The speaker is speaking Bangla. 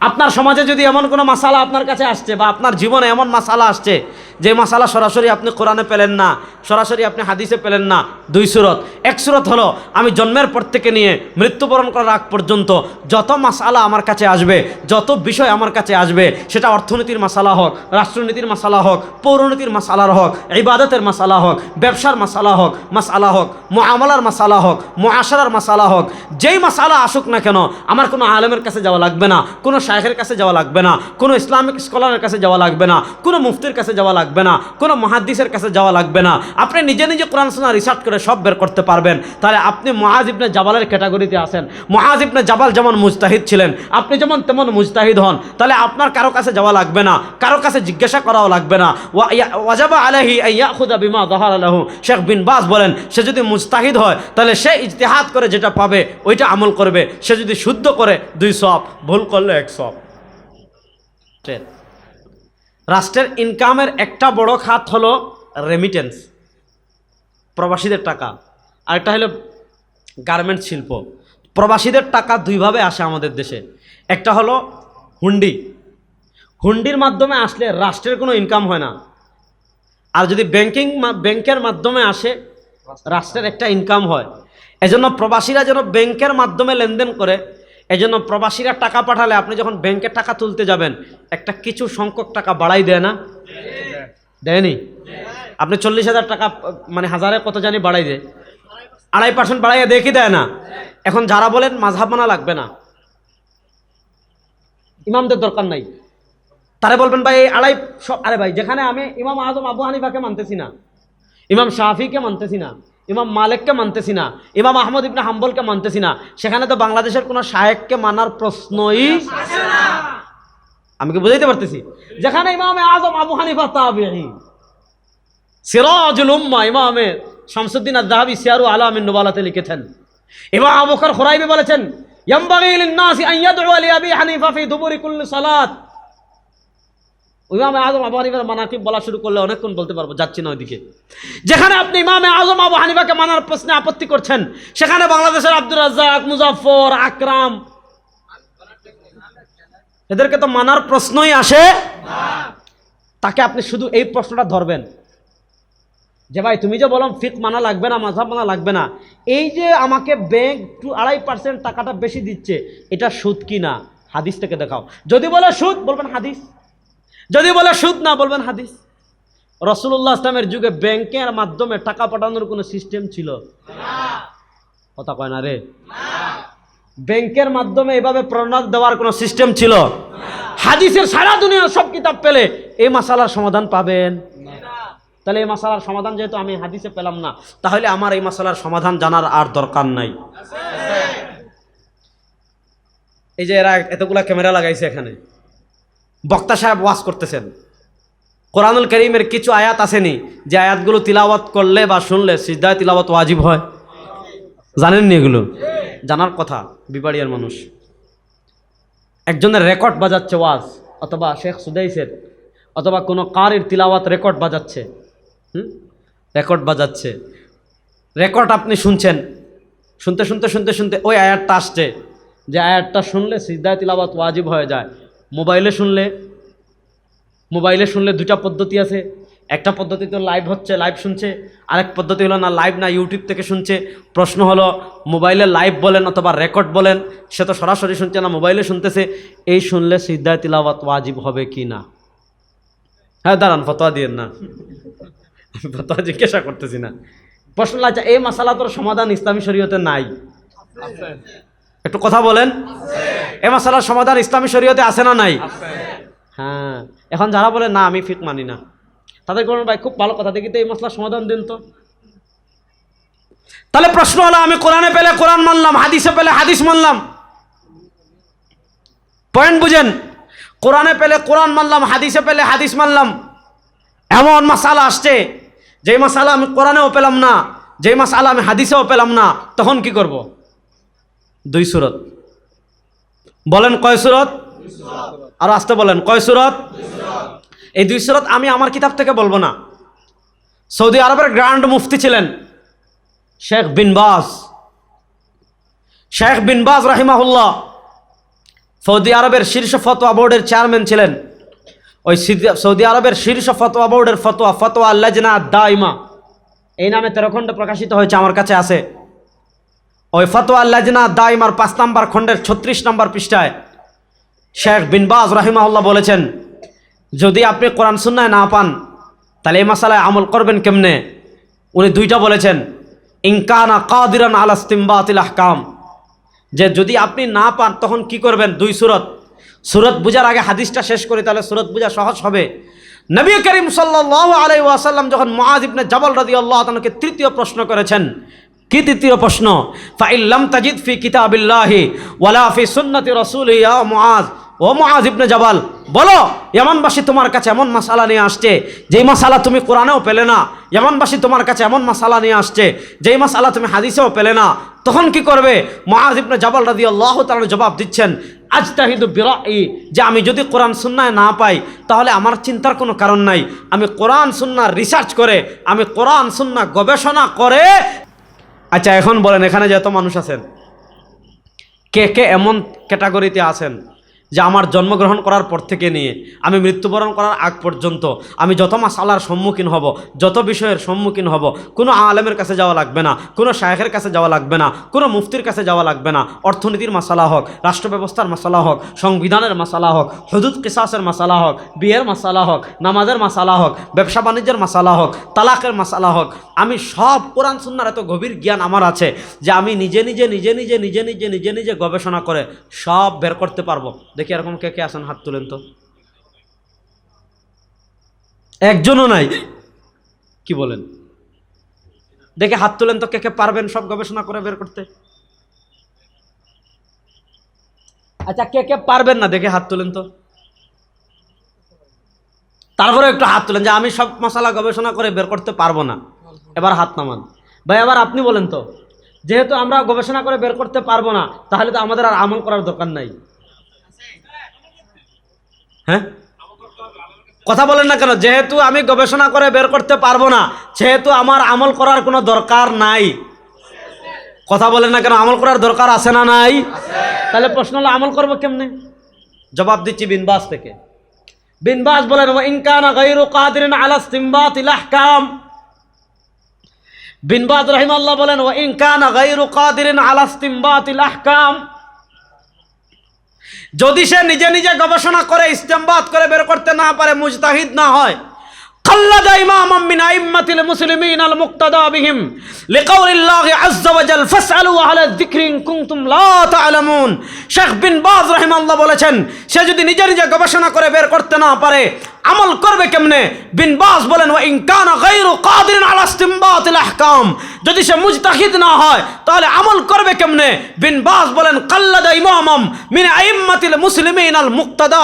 আপনার সমাজে যদি এমন কোনো মশালা আপনার কাছে আসছে বা আপনার জীবনে এমন মশালা আসছে যে মাসালা সরাসরি আপনি কোরআনে পেলেন না, সরাসরি আপনি হাদিসে পেলেন না, দুই সুরত। এক সুরত হলো, আমি জন্মের পর থেকে নিয়ে মৃত্যুবরণ করার আগ পর্যন্ত যত মশালা আমার কাছে আসবে, যত বিষয় আমার কাছে আসবে, সেটা অর্থনীতির মশালা হোক, রাষ্ট্রনীতির মশালা হোক, পৌরনীতির মশালার হোক, ইবাদতের মাসালা হোক, ব্যবসার মশালা হোক মশালা হোক মোয়ামলার মশালা হোক মোয়াশারার মাসালা হোক, যেই মশালা আসুক না কেন, আমার কোনো আলেমের কাছে যাওয়া লাগবে না, কোনো শাহের কাছে যাওয়া লাগবে না, কোনো ইসলামিক স্কলারের কাছে যাওয়া লাগবে না, কোনো মুফতির কাছে যাওয়া লাগবে না। কোনো মহাদ্দিসের কাছে যাওয়া লাগবে না। আপনি নিজে নিজে কোরআন সোনা রিসার্চ করে সব বের করতে পারবেন। তাহলে আপনি মহাজ ইবনে জাবালের ক্যাটাগরিতে আসেন মহাজ ইবনে জাবাল যেমন মুজতাহিদ ছিলেন, আপনি যেমন তেমন মুজতাহিদ হন। তাহলে আপনার কারও কাছে যাওয়া লাগবে না। কারও কাছে জিজ্ঞাসা করাও লাগবে না। ওয়াজাবা আলাহি আইয়া খুদা বিমা দহার আলাহু শেখ বিন বাস বলেন, সে যদি মুস্তাহিদ হয়, তাহলে সে ইজতেহাদ করে যেটা পাবে, ওইটা আমল করবে। সে যদি শুদ্ধ করে, দুই সব, ভুল করলে এক সব। রাষ্ট্রের ইনকামের একটা বড় খাত হলো রেমিটেন্স প্রবাসীদের টাকা। আরেকটা হলো গার্মেন্টস শিল্প। প্রবাসীদের টাকা দুইভাবে আসে আমাদের দেশে। একটা হলো হুন্ডি। হুন্ডির মাধ্যমে আসলে রাষ্ট্রের কোনো ইনকাম হয় না। আর যদি ব্যাংকিং ব্যাংকের মাধ্যমে আসে, রাষ্ট্রের একটা ইনকাম হয়। এজন্য প্রবাসীরা যেন ব্যাংকের মাধ্যমে লেনদেন করে এজন্য প্রবাসীরা টাকা পাঠালে আপনি যখন ব্যাংকে টাকা তুলতে যাবেন, একটা কিছু সংখ্যক টাকা বাড়াই দেয় না? দেয়নি? আপনি চল্লিশ হাজার টাকা মানে হাজারে কত জানি বাড়াই দেয়। আড়াই পার্সেন্ট বাড়াইয়া দেখি দেয় না? এখন যারা বলেন, মাঝহাব মানা লাগবে না। ইমামদের দরকার নাই। তারা বলবেন, ভাই, এই আড়াই স- আরে ভাই, যেখানে আমি ইমাম আজম আবু হানিফাকে মানতেছি না, ইমাম শাফিকে মানতেছি না ইমাম মালিককে মানতেছি না, ইমাম আহমদ ইবনে হাম্বলকে মানতেছি না, সেখানে তো বাংলাদেশের কোনো শায়েককে মানার প্রশ্নই আমি কি বুঝাইতে পারতেছি? যেখানে ইমামে আজম আবু হানিফা তাবিঈ, সিরাজুল উম্মা ইমামে শামসুদ্দিন আদাহাবি সিয়ারু আলামিন নুবালাতে লিখেছেন। ইমাম আবু বকর খুরাইবি বলেছেন, ইয়ামবাগি লিন-নাসি আন ইয়াদউ লি আবি হানিফা ফি দুবুরি কুল্লি সালাত। ইমামে আজম আবু হানিফার মানাকিব বলা শুরু করলে অনেকক্ষণ বলতে পারব, যাচ্ছি না ওইদিকে। যেখানে আপনি ইমামে আজম আবু হানিফাকে মানার প্রশ্নে আপত্তি করছেন, সেখানে বাংলাদেশের আব্দুর রাজ্জাক মুজাফর আকরাম, এদেরকে তো মানার প্রশ্নই আসে তাকে আপনি শুধু এই প্রশ্নটা ধরবেন। যে ভাই, তুমি যে বললাম ফিক মানা লাগবে না মাঝাব মানা লাগবে না। এই যে আমাকে ব্যাংক টু আড়াই পার্সেন্ট টাকাটা বেশি দিচ্ছে, এটা সুদ কি না? হাদিস থেকে দেখাও। যদি বলে সুদ, বলবেন হাদিস। যদি বলে সুদ না বলবেন হাদিস। রসুল্লাহ ইসলামের যুগে ব্যাংকের মাধ্যমে টাকা পাঠানোর কোনো সিস্টেম ছিল? কথা কয় না রে। ব্যাংকের মাধ্যমে এভাবে প্রণাদ দেওয়ার কোনো সিস্টেম ছিল? হাদিসের সারা দুনিয়ার সব কিতাব পেলে এই মাসালার সমাধান পাবেন? তাহলে এই মাসালার সমাধান যেহেতু আমি হাদিসে পেলাম না তাহলে আমার এই মাসালার সমাধান জানার আর দরকার নাই। এই যে এরা এতগুলা ক্যামেরা লাগাইছে এখানে। বক্তা সাহেব ওয়াজ করতেছেন। কোরআনুল করিমের কিছু আয়াত আসেনি। যে আয়াতগুলো তিলাওয়াত করলে বা শুনলে সিজদায় তিলাওয়াত ওয়াজিব হয়। জানেননি এগুলো? জানার কথা বিবাড়িয়ার মানুষ। একজনের রেকর্ড বাজাচ্ছে ওয়াজ, অথবা শেখ সুদাইসের, অথবা কোনো কারের তিলাওয়াত রেকর্ড বাজাচ্ছে। হুম? রেকর্ড বাজাচ্ছে। রেকর্ড আপনি শুনছেন। শুনতে শুনতে শুনতে শুনতে ওই আয়াতটা আসছে। যে আয়াতটা শুনলে সিদ্ধায় তিলাওয়াত ওয়াজিব হয়ে যায়। মোবাইলে শুনলে মোবাইলে শুনলে দুটা পদ্ধতি আছে। একটা পদ্ধতি তো লাইভ হচ্ছে লাইভ শুনছে। আরেক পদ্ধতি হলো না লাইভ না ইউটিউব থেকে শুনছে। প্রশ্ন হলো, মোবাইলে লাইভ বলেন অথবা রেকর্ড বলেন, সে তো সরাসরি শুনছে না, মোবাইলে শুনতেছে। এই শুনলে সিদ্ধায় তিলাওয়াত ওয়াজিব হবে কি না? হ্যাঁ দাঁড়ান, ফতোয়া দিয়েন না। ফতোয়া জিজ্ঞাসা করতেছি না। প্রশ্ন আচ্ছা এই মাসালা তোর সমাধান ইসলামী শরীয়তে নাই। একটু কথা বলেন। এই মাসালার সমাধান ইসলামী শরীয়তে আছে না নাই? হ্যাঁ এখন যারা বলে না আমি ফিক মানি না। তাদের কোনো ভাই খুব ভালো কথা দেখি তো এই মশলার সমাধান দিন তো। তাহলে প্রশ্ন হলো আমি কোরআনে পেলে কোরআন মানলাম হাদিসে পেলে হাদিস মানলাম। পয়েন্ট বুঝেন কোরআনে পেলে কোরআন মানলাম হাদিসে পেলে হাদিস মানলাম। এমন মাসালা আসছে যেই মাসালা আমি কোরআনেও পেলাম না যেই মাসালা আমি হাদিসেও পেলাম না তখন কি করব? দুই সুরত। বলেন কয় সুরত? আর আসতে বলেন, কয় সুরত? এই দুই সুরত আমি আমার কিতাব থেকে বলব না। সৌদি আরবের গ্র্যান্ড মুফতি ছিলেন শেখ বিন বাজ। শেখ বিন বাজ রাহিমাহুল্লাহ সৌদি আরবের শীর্ষ ফতোয়া বোর্ডের চেয়ারম্যান ছিলেন। ওই সৌদি আরবের শীর্ষ ফতোয়া বোর্ডের ফতোয়া ফতোয়া আল্লাজনা দাইমা। এই নামে তেরো খণ্ড প্রকাশিত হয়েছে, আমার কাছে আছে। ওই ফতোয়া আল্লাজনা দাইমার পাঁচ নম্বর খণ্ডের ছত্রিশ নম্বর পৃষ্ঠায় শেখ বিনবাজ রাহিমাহুল্লাহ বলেছেন, যদি আপনি কোরআন সুন্নায় না পান, তাহলে এই মশালায় আমল করবেন কেমনে? উনি দুইটা বলেছেন ইনকানা কাদিরান আলাস্তিম্বাতিল আহকাম যে যদি আপনি না পান, তখন কি করবেন? দুই সুরত। সুরত বুঝার আগে হাদিসটা শেষ করি, তাহলে সুরত বুঝা সহজ হবে। নবী করিম সাল্লাহ আলাই ওয়াসাল্লাম যখন মহাজ জাবাল রাদি আল্লাহ তাকে তৃতীয় প্রশ্ন করেছেন কি তৃতীয় প্রশ্ন? ফাইল্লাম তাজিদ ফি কিতাবিল্লাহি ওয়ালা ফি সুন্নতি রাসূল ইয়া মুআজ। ও মুআজ ইবনে জাবাল, বলো, ইয়ামানবাসী তোমার কাছে এমন মশালা নিয়ে আসছে, যেই মশালা তুমি কোরআনেও পেলে না। ইয়ামানবাসী তোমার কাছে এমন মাসালা নিয়ে আসছে, যেই মশালা তুমি হাদিসেও পেলে না। তখন কি করবে? মুআজ ইবনে জাবাল রাদিয়াল্লাহু তাআলা জবাব দিচ্ছেন আজ তাহিদু বিরাই যে আমি যদি কোরআন সুন্নায় না পাই, তাহলে আমার চিন্তার কোনো কারণ নাই। আমি কোরআন সুন্না রিসার্চ করে, আমি কোরআন সুন্না গবেষণা করে আচ্ছা এখন বলেন এখানে যত মানুষ আছেন কে কে এমন ক্যাটাগরিতে আছেন? যে আমার জন্মগ্রহণ করার পর থেকে নিয়ে, আমি মৃত্যুবরণ করার আগ পর্যন্ত, আমি যত মাসালার সম্মুখীন হব, যত বিষয়ের সম্মুখীন হব, কোনো আলেমের কাছে যাওয়া লাগবে না, কোনো শায়েখের কাছে যাওয়া লাগবে না, কোনো মুফতির কাছে যাওয়া লাগবে না, অর্থনীতির মশালা হোক রাষ্ট্র ব্যবস্থার মশালা হোক, সংবিধানের মশালা হোক, হদুদ কিসাসের মশালা হোক, বিয়ের মশালা হোক, নামাজের মশালা হোক, ব্যবসা বাণিজ্যের মশালা হোক, তালাকের মশালা হোক, আমি সব কোরআন সুন্নার এত গভীর জ্ঞান আমার আছে যে আমি নিজে নিজে নিজে নিজে নিজে নিজে নিজে নিজে গবেষণা করে সব বের করতে পারব। দেখি এরকম কে কে আছেন হাত তুলেন তো। একজনও নাই। কি বলেন? দেখে হাত তুলেন তো কে কে পারবেন সব গবেষণা করে বের করতে। আচ্ছা কে কে পারবেন না? দেখে হাত তুলেন তো। তারপরে একটু হাত তুলেন যে আমি সব মশালা গবেষণা করে বের করতে পারব না। এবার হাত নামান। ভাই এবার আপনি বলেন তো, যেহেতু আমরা গবেষণা করে বের করতে পারব না, তাহলে তো আমাদের আর আমল করার দরকার নাই। হ্যাঁ? কথা বলেন না কেন? যেহেতু আমি গবেষণা করে বের করতে পারব না সেহেতু আমার আমল করার কোনো দরকার নাই। কথা বলেন না কেন? আমল করার দরকার আছে না নাই? তাহলে প্রশ্ন হলো, আমল করব কেমনে? জবাব দিচ্ছি বিনবাস থেকে। বিনবাস বলেন ইনকানা আহকাম বিনবাস রাহিমাল্লাহ বলেন ও ইনকানা গায়রু কাদিরিন আলা ইসতিমবাতিল আহকাম যদি সে নিজে নিজে গবেষণা করে ইস্তেমবাদ করে, বের করতে না পারে, মুজতাহিদ না হয় خلد إماما من أئمة المسلمين المقتدى بهم لقول الله عز وجل فاسألوا على الذكر إن كنتم لا تعلمون শেখ বিন বাজ রহিমাল্লাহ বলেছেন সে যদি নিজে নিজে গবেষণা করে বের করতে না পারে আমল করবে কেমনে বিন বাজ বলেন ওয়া ইন কানা গায়রু কাদিরিন আলা ইসতিমবাতিল আহকাম যদি সে মুজতাহিদ না হয় তাহলে আমল করবে কেমনে বিন বাজ বলেন কাল্লাদা ইমামাম মিন আইম্মাতিল মুসলিমিন আল মুক্তাদা